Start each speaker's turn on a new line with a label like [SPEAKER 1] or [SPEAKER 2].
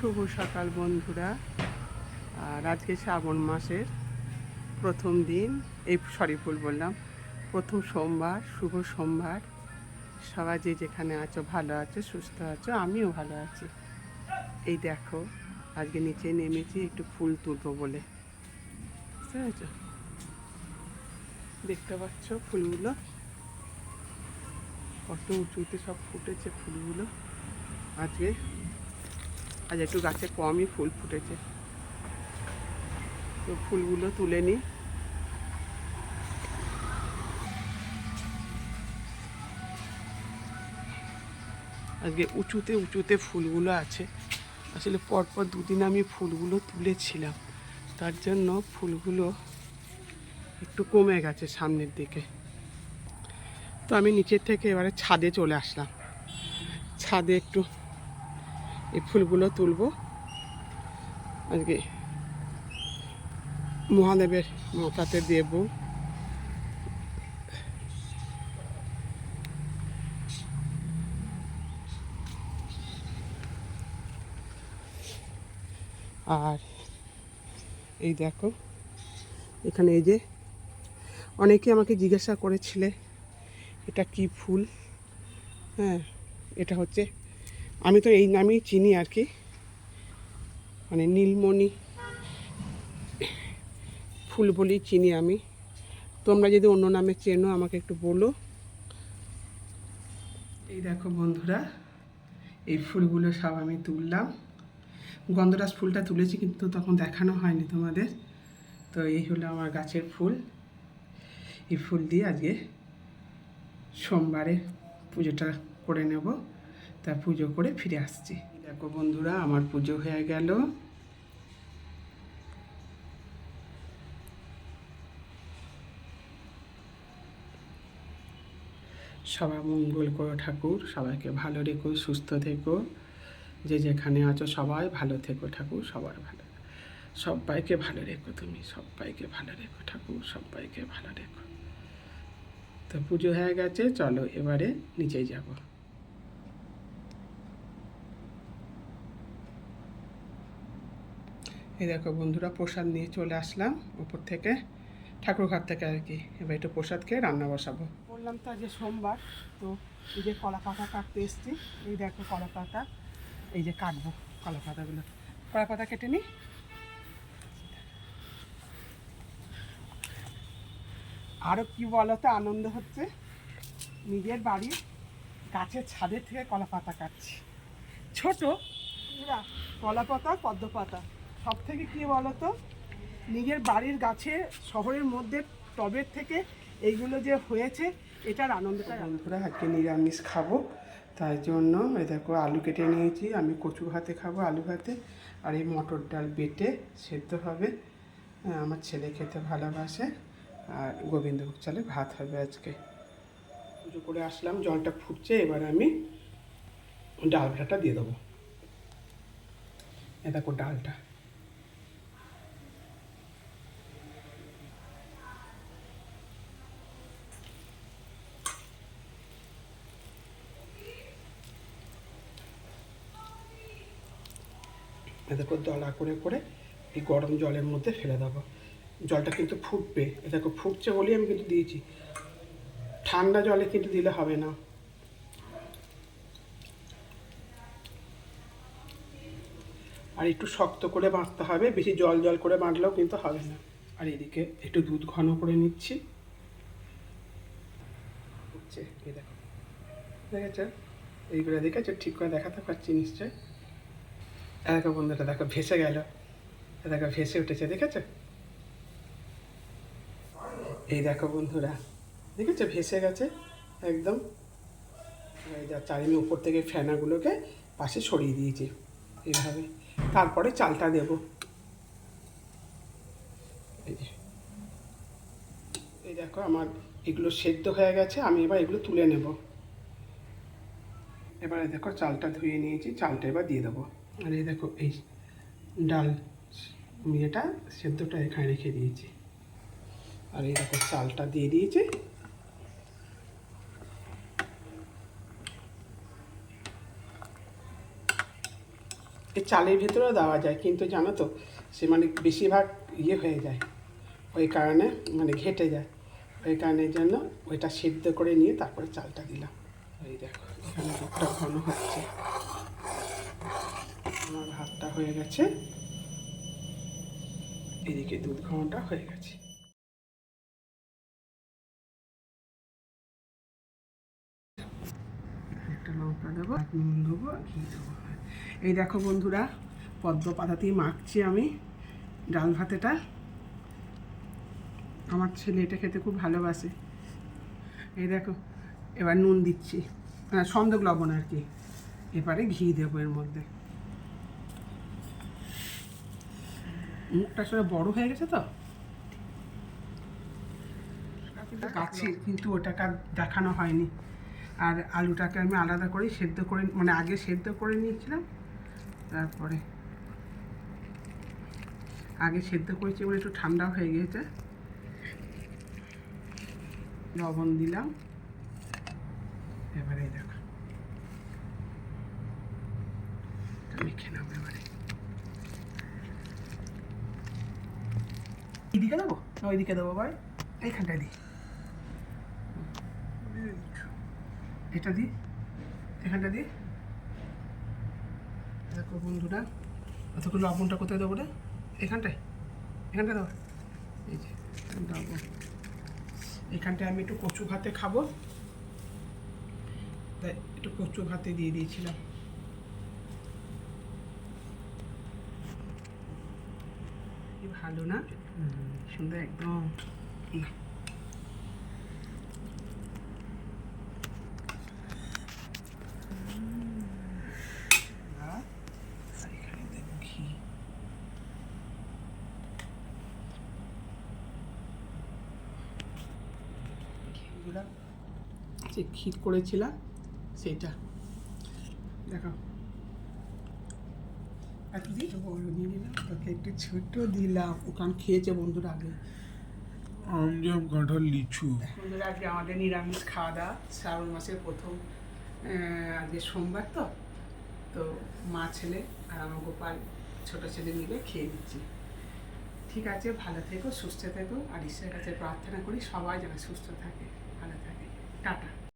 [SPEAKER 1] শুভ সকাল, বন্ধুরা। আর আজকে শ্রাবণ মাসের প্রথম দিন। এই সরি ফুল বললাম। প্রথম সোমবার, শুভ সোমবার। সবাই যে যেখানে আছো, ভালো আছো, সুস্থ আছো, আমিও ভালো আছি। এই দেখো, আজকে নিচে নেমেছি, একটু ফুল তুলবো বলে। বুঝতে পেরেছ? দেখতে পাচ্ছ ফুলগুলো? কত উঁচুতে সব ফুটেছে ফুলগুলো। আজকে আজ একটু গাছে কমই ফুল ফুটেছে। তো ফুলগুলো তুলে নিই। আজকে উঁচুতে উঁচুতে ফুলগুলো আছে। আসলে পরপর দুদিন আমি ফুলগুলো তুলেছিলাম। তার জন্য ফুলগুলো একটু কমে গেছে সামনের দিকে। তো আমি নিচের থেকে এবারে ছাদে চলে আসলাম। ছাদে একটু এই ফুলগুলো তুলবো। আজকে মহাদেবের মাথাতে দেব। আর এই দেখো, এখানে এই যে অনেকে আমাকে জিজ্ঞাসা করেছিলে, এটা কি ফুল? হ্যাঁ এটা হচ্ছে আমি তো এই নামেই চিনি আর কি। মানে নীলমণি ফুল বলেই চিনি আমি। তোমরা যদি অন্য নামে চেনো, আমাকে একটু বলো। এই দেখো বন্ধুরা, এই ফুলগুলো সব আমি তুললাম। গন্ধরাজ ফুলটা তুলেছি, কিন্তু তখন দেখানো হয়নি তোমাদের। তো এই হলো আমার গাছের ফুল। এই ফুল দিয়ে আজকে সোমবারে পুজোটা করে নেব। তা পুজো করে ফিরে আসছি। দেখো বন্ধুরা, আমার পুজো হয়ে গেল। সবার মঙ্গল করো ঠাকুর, সবাইকে ভালো রেখো, সুস্থ থেকো। যে যেখানে আছো সবাই ভালো থেকো ঠাকুর, সবার ভালো। সবাইকে ভালো রেখো তুমি, সবাইকে ভালো রেখো ঠাকুর, সবাইকে ভালো রেখো। তো পুজো হয়ে গেছে, চলো এবারে নিচে যাব। এই দেখো বন্ধুরা, প্রসাদ নিয়ে চলে আসলাম উপর থেকে। ঠাকুর ঘর থেকে আর কি এবার একটু প্রসাদ খেয়ে রান্না বসাবো। বললাম তো আজকে সোমবার, তো এই যে কলা পাতা কাটতে এসছি। এই দেখো কলা পাতা, এই যে কাটবো কলা পাতাগুলো। কলা পাতা কেটে নিই। আরও কি বলতো, আনন্দ হচ্ছে। নিজের বাড়ির গাছের ছাদের থেকে কলা পাতা কাটছি। ছোট, কলা পাতা, পদ্ম পাতা। সব থেকে কী বলতো? নিজের বাড়ির গাছে, শহরের মধ্যে, টবের থেকে এইগুলো যে হয়েছে, এটার আনন্দটা বন্ধুরা, আজকে নিরামিষ খাব। তাই জন্য এই দেখো, আলু কেটে নিয়েছি। আমি কচু ভাতে খাব আলু ভাতে। আর এই মটর ডাল বেটে সেদ্ধ হবে। আমার ছেলে খেতে ভালোবাসে। আর গোবিন্দভোগ চালে ভাত হবে আজকে। পুজো করে আসলাম, জলটা ফুটছে। এবার আমি ডাল ভাটাটা দিয়ে দেবো। এ দেখো ডালটা। এ দেখো দলা করে করে এই গরম জলের মধ্যে ফেলে দেবো। জলটা কিন্তু ফুটবে। এ দেখো, ফুটছে বলেই আমি কিন্তু দিয়েছি। ঠান্ডা জলে কিন্তু দিলে হবে না। আর একটু শক্ত করে বাঁধতে হবে। বেশি জল জল করে বাঁধলেও কিন্তু হবে না। আর এদিকে একটু দুধ ঘন করে নিচ্ছি। দেখো। দেখেছ এইগুলো দেখেছ? ঠিক করে দেখাতে পারছি নিশ্চয় দেখো বন্ধুটা দেখো ভেসে গেল। দেখো ভেসে উঠেছে, দেখেছ? এই দেখো বন্ধুরা, দেখেছ? ভেসে গেছে একদম। এই চারিনি উপর থেকে ফেনাগুলোকে পাশে সরিয়ে দিয়েছি, এইভাবে। তারপরে চালটা দেব। এই দেখো আমার এগুলো সেদ্ধ হয়ে গেছে, আমি এবার এগুলো তুলে নেব। এবারে দেখো চালটা ধুয়ে নিয়েছি, চালটা এবার দিয়ে দেবো। আর এই দেখো, এই ডাল, আমি এটা সেদ্ধটা এখানে রেখে দিয়েছি। আর এই দেখো, চালটা দিয়ে দিয়েছি। এই চালের ভেতরেও দেওয়া যায়, কিন্তু জানো তো, সে মানে বেশিরভাগ ইয়ে হয়ে যায়। ওই কারণে মানে ঘেটে যায়। ওই কারণের জন্য ওইটা সেদ্ধ করে নিয়ে তারপরে চালটা দিলাম। ওই দেখো, এখানে ঘন হচ্ছে। আমার ভাতটা হয়ে গেছে। এদিকে দুধ ঘনটা হয়ে গেছে। একটা লঙ্কা দেবো নুন দেবো ঘি এই দেখো বন্ধুরা, পদ্ম পাতাতেই মাখছি আমি ডাল ভাতেটা। আমার ছেলে এটা খেতে খুব ভালোবাসে। এই দেখো, এবার নুন দিচ্ছি। হ্যাঁ সন্দক লবণ আর কি। এবারে ঘি দেবো এর মধ্যে। মুখটা আসলে বড় হয়ে গেছে তো? কাছে কিন্তু ওটাকে আর দেখানো হয়নি। আর আলুটাকে আমি আলাদা করে সেদ্ধ করে মানে আগে সেদ্ধ করে নিয়েছিলাম তারপরে আগে সেদ্ধ করেছি বলে একটু ঠান্ডা হয়ে গিয়েছে লবণ দিলাম। এবারে দেখো। মেখে নেব এবারে। এইদিকে দেবো না, ওইদিকে দেবো ভাই। এইখানটায় দিই এটা দিই এখানটা দিই দেখো বন্ধুরা অতগুলো লবণটা কোথায় দেবো রে? এখানটায়? এখানটায় দেবো এই যে দেবো এখানটায় আমি একটু কচু ভাতে খাব। তাই একটু কচু ভাতে দিয়ে দিয়েছিলাম। ভালো না? সুন্দর একদম যে ক্ষীর করেছিলাম সেটা দেখো একটু বড় নিয়ে নিলাম তোকে একটু ছোট দিলাম। ওখান খেয়েছে বন্ধুরা আগে।
[SPEAKER 2] আমজাম কাঁঠাল লিচু।
[SPEAKER 1] বন্ধুরা আজকে আমাদের নিরামিষ খাওয়া দাওয়া। শ্রাবণ মাসের প্রথম আজকে সোমবার তো। তো মা ছেলে আর আমার গোপাল ছোট ছেলে মিলে খেয়ে নিচ্ছি। ঠিক আছে ভালো থেকো সুস্থ থেকো। আর ঈশ্বরের কাছে প্রার্থনা করি সবাই যেন সুস্থ থাকে ভালো থাকে। টাটা।